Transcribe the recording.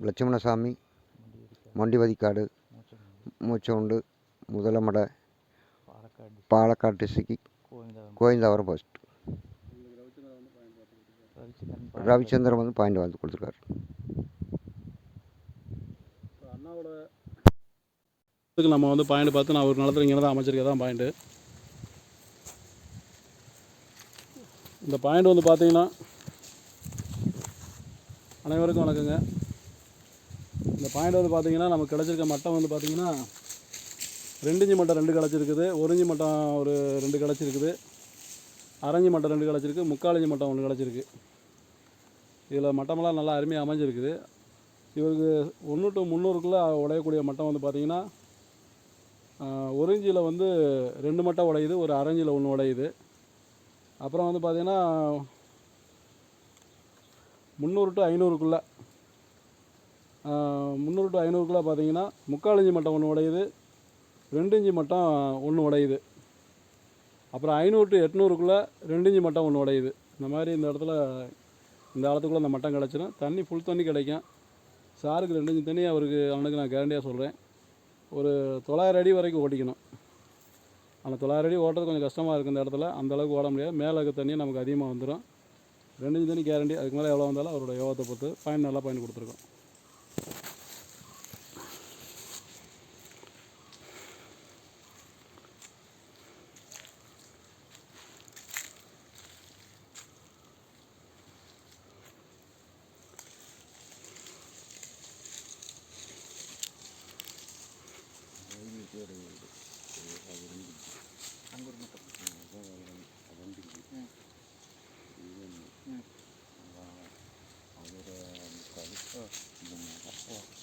லட்சுமணசாமி மண்டிவதிக்காடு மூச்சவுண்டு Muthalamada Palakkad district Govindavaram first Ravichandran வந்து பாயிண்ட் வந்து கொடுத்துருக்காரு. அண்ணாவோட இதுக்கு நம்ம வந்து பாயிண்ட் பார்த்து நான் ஒரு நிலத்தில் இங்கே தான் அமைச்சிருக்கேன் தான் பாயிண்ட்டு இந்த பாயிண்ட் வந்து பார்த்தீங்கன்னா அனைவருக்கும் வணக்கங்க. இந்த பாயிண்ட் வந்து பார்த்திங்கன்னா நமக்கு கிடச்சிருக்க மட்டம் வந்து பார்த்திங்கன்னா ரெண்டு இஞ்சி மட்டம் ரெண்டு கிடச்சிருக்குது. ஒரு இஞ்சி மட்டம் ஒரு ரெண்டு கிடச்சிருக்குது. அரைஞ்சி மட்டம் ரெண்டு கிடச்சிருக்கு. முக்கால் இஞ்சி மட்டம் ஒன்று கிடச்சிருக்கு. இதில் மட்டமெல்லாம் நல்லா அருமையாக அமைஞ்சிருக்குது. இவருக்கு ஒன்று டு முந்நூறுக்குள்ளே உடையக்கூடிய மட்டம் வந்து பார்த்திங்கன்னா ஒரு இஞ்சியில் வந்து ரெண்டு மட்டம் உடையுது. ஒரு அரைஞ்சியில் ஒன்று உடையுது. அப்புறம் வந்து பார்த்திங்கன்னா முந்நூறு டு ஐநூறுக்குள்ளே. முந்நூறு டு ஐநூறுக்குள்ளே பார்த்தீங்கன்னா முக்கால் இஞ்சி மட்டம் ஒன்று உடையுது. ரெண்டு இஞ்சி மட்டம் ஒன்று உடையுது. அப்புறம் ஐநூறு டு எட்நூறுக்குள்ளே ரெண்டு இஞ்சி மட்டம் ஒன்று உடையுது. இந்த மாதிரி இந்த இடத்துல இந்த காலத்துக்குள்ளே அந்த மட்டம் கிடச்சிடும் தண்ணி ஃபுல் தண்ணி கிடைக்கும். சாருக்கு ரெண்டு இஞ்சி தண்ணி அவருக்கு அவனுக்கு நான் கேரண்டியாக சொல்கிறேன் ஒரு தொள்ளாயிரம் அடி வரைக்கும் ஓட்டிக்கணும். ஆனால் தொள்ளாயிரம் அடி ஓட்டுறது கொஞ்சம் கஷ்டமாக இருக்குது இந்த இடத்துல. அந்தளவுக்கு ஓட முடியாது. மேலே இருக்க தண்ணி நமக்கு அதிகமாக வந்துடும் ரெண்டு தண்ணி கேரண்டி அதுக்கு மேலே எவ்வளோ வந்தாலும் அவரோட யோகத்தை பொறுத்து பாயிண்ட் நல்லா பாயிண்ட் கொடுத்துருக்கோம். அங்கே மட்டும். เออ